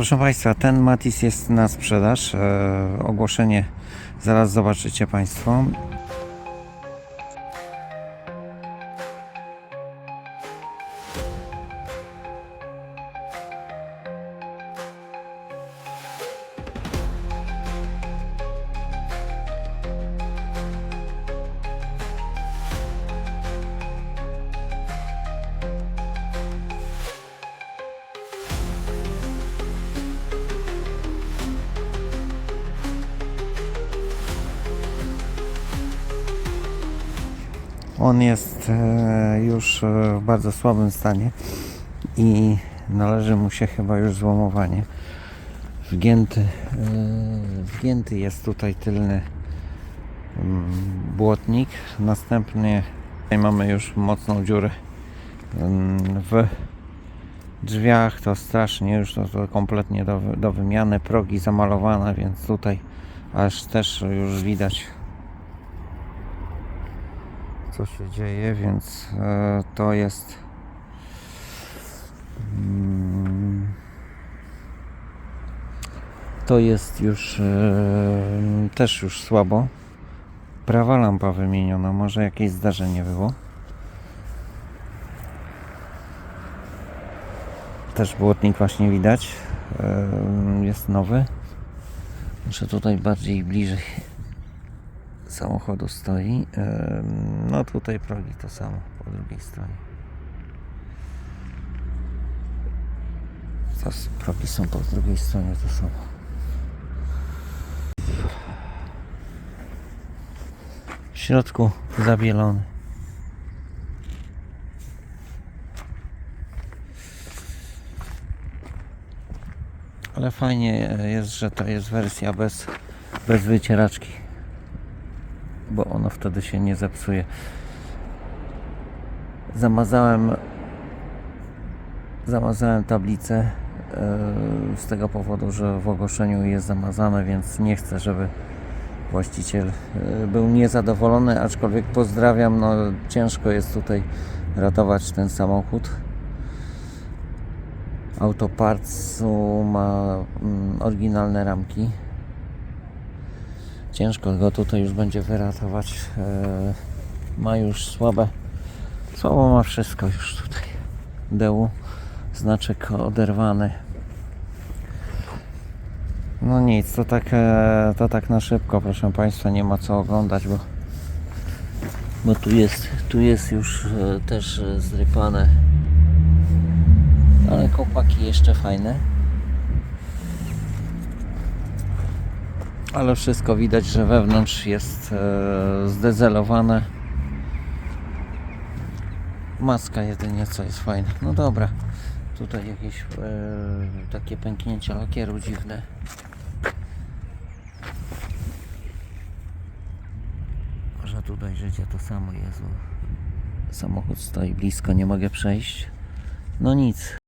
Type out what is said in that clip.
Proszę Państwa, ten Matis jest na sprzedaż. E, ogłoszenie zaraz zobaczycie Państwo. On jest e, już e, w bardzo słabym stanie i należy mu się chyba już złomowanie. Wgięty, e, wgięty jest tutaj tylny mm, błotnik. Następnie tutaj mamy już mocną dziurę mm, w drzwiach. To strasznie już to, to kompletnie do, do wymiany. Progi zamalowane, więc tutaj aż też już widać co się dzieje, więc e, to jest mm, to jest już e, też już słabo. Prawa lampa wymieniona, może jakieś zdarzenie było. Też błotnik właśnie widać. E, jest nowy. Muszę tutaj bardziej bliżej samochodu stoi. No tutaj progi to samo po drugiej stronie. S- progi są po drugiej stronie to samo. W środku zabielony. Ale fajnie jest, że to jest wersja bez, bez wycieraczki bo ono wtedy się nie zepsuje. Zamazałem zamazałem tablicę e, z tego powodu, że w ogłoszeniu jest zamazane, więc nie chcę, żeby właściciel e, był niezadowolony, aczkolwiek pozdrawiam, no ciężko jest tutaj ratować ten samochód. Autopartsu ma mm, oryginalne ramki. Ciężko go tutaj już będzie wyratować. E, ma już słabe. Słabo ma wszystko już tutaj. Dełu. Znaczek oderwany. No nic, to tak, e, to tak na szybko, proszę Państwa, nie ma co oglądać, bo, bo tu jest, tu jest już e, też zrypane. Ale kopaki jeszcze fajne. Ale wszystko widać, że wewnątrz jest e, zdezelowane. Maska jedynie co jest fajne. No dobra, tutaj jakieś e, takie pęknięcia lakieru dziwne. Może tu dojrzycie to samo, Jezu. Samochód stoi blisko, nie mogę przejść. No nic,